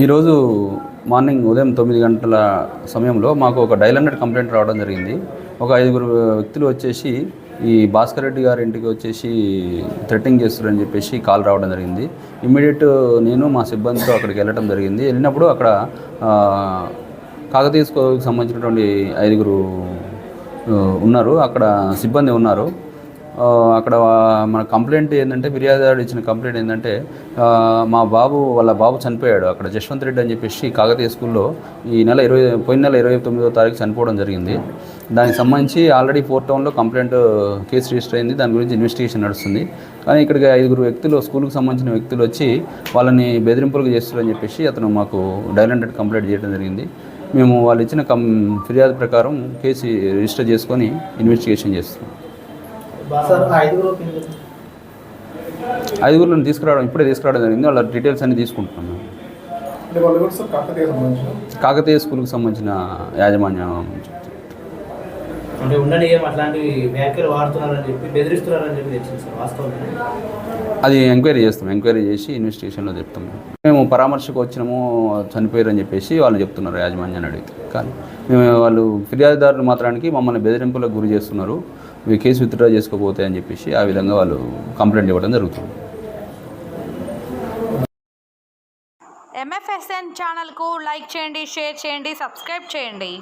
ఈరోజు మార్నింగ్ ఉదయం తొమ్మిది గంటల సమయంలో మాకు ఒక డైల్ హండ్రెడ్ కంప్లైంట్ రావడం జరిగింది. ఒక ఐదుగురు వ్యక్తులు వచ్చేసి ఈ భాస్కర్ రెడ్డి గారి ఇంటికి వచ్చేసి థ్రెటింగ్ చేస్తారని చెప్పేసి కాల్ రావడం జరిగింది. ఇమ్మీడియట్ నేను మా సిబ్బందితో అక్కడికి వెళ్ళడం జరిగింది. వెళ్ళినప్పుడు అక్కడ కాకతీయ సంబంధించినటువంటి ఐదుగురు ఉన్నారు. అక్కడ సిబ్బంది ఉన్నారు. అక్కడ మన కంప్లైంట్ ఏంటంటే ఫిర్యాదుదారుడు ఇచ్చిన కంప్లైంట్ ఏంటంటే మా బాబు వాళ్ళ బాబు చనిపోయాడు. అక్కడ జశ్వంత్ రెడ్డి అని చెప్పేసి కాకతీయ స్కూల్లో ఈ నెల ఇరవై పోయిన నెల ఇరవై తొమ్మిదో తారీఖు చనిపోవడం జరిగింది. దానికి సంబంధించి ఆల్రెడీ ఫోర్ టౌన్లో కంప్లైంట్ కేసు రిజిస్టర్ అయింది. దాని గురించి ఇన్వెస్టిగేషన్ నడుస్తుంది. కానీ ఇక్కడికి ఐదుగురు వ్యక్తులు స్కూల్కి సంబంధించిన వ్యక్తులు వచ్చి వాళ్ళని బెదిరింపులకు చేస్తారని చెప్పేసి అతను మాకు డైల్ హండ్రెడ్ కంప్లైంట్ చేయడం జరిగింది. మేము వాళ్ళు ఇచ్చిన కం ఫిర్యాదు ప్రకారం కేసు రిజిస్టర్ చేసుకొని ఇన్వెస్టిగేషన్ చేస్తున్నాం. ఐదుగురులను తీసుకురావడం ఇప్పుడే తీసుకురావడం జరిగింది. వాళ్ళ డీటెయిల్స్ అన్ని తీసుకుంటున్నాం కాకతీయ స్కూల్కి సంబంధించిన యాజమాన్యం అంటే ఉండని ఏం అట్లాంటి వ్యాఖ్యలు వాడుతున్నారని చెప్పి బెదిరిస్తున్నారని చెప్పి తెచ్చింది సార్ వాస్తవం. అది ఎంక్వైరీ చేస్తాం ఎంక్వైరీ చేసి ఇన్వెస్టిగేషన్లో చెప్తాం. మేము పరామర్శకు వచ్చినాము చనిపోయారని చెప్పేసి వాళ్ళు చెప్తున్నారు యాజమాన్యాన్ని అడిగితే. కానీ మేము వాళ్ళు ఫిర్యాదుదారులు మాత్రానికి మమ్మల్ని బెదిరింపులకు గురి చేస్తున్నారు. ఇవి కేసు విత్డ్రా చేసుకోకపోతే అని చెప్పేసి ఆ విధంగా వాళ్ళు కంప్లైంట్ ఇవ్వడం జరుగుతుంది. ఎంఎఫ్ఎస్ఎన్ ఛానల్కు లైక్ చేయండి షేర్ చేయండి సబ్స్క్రైబ్ చేయండి.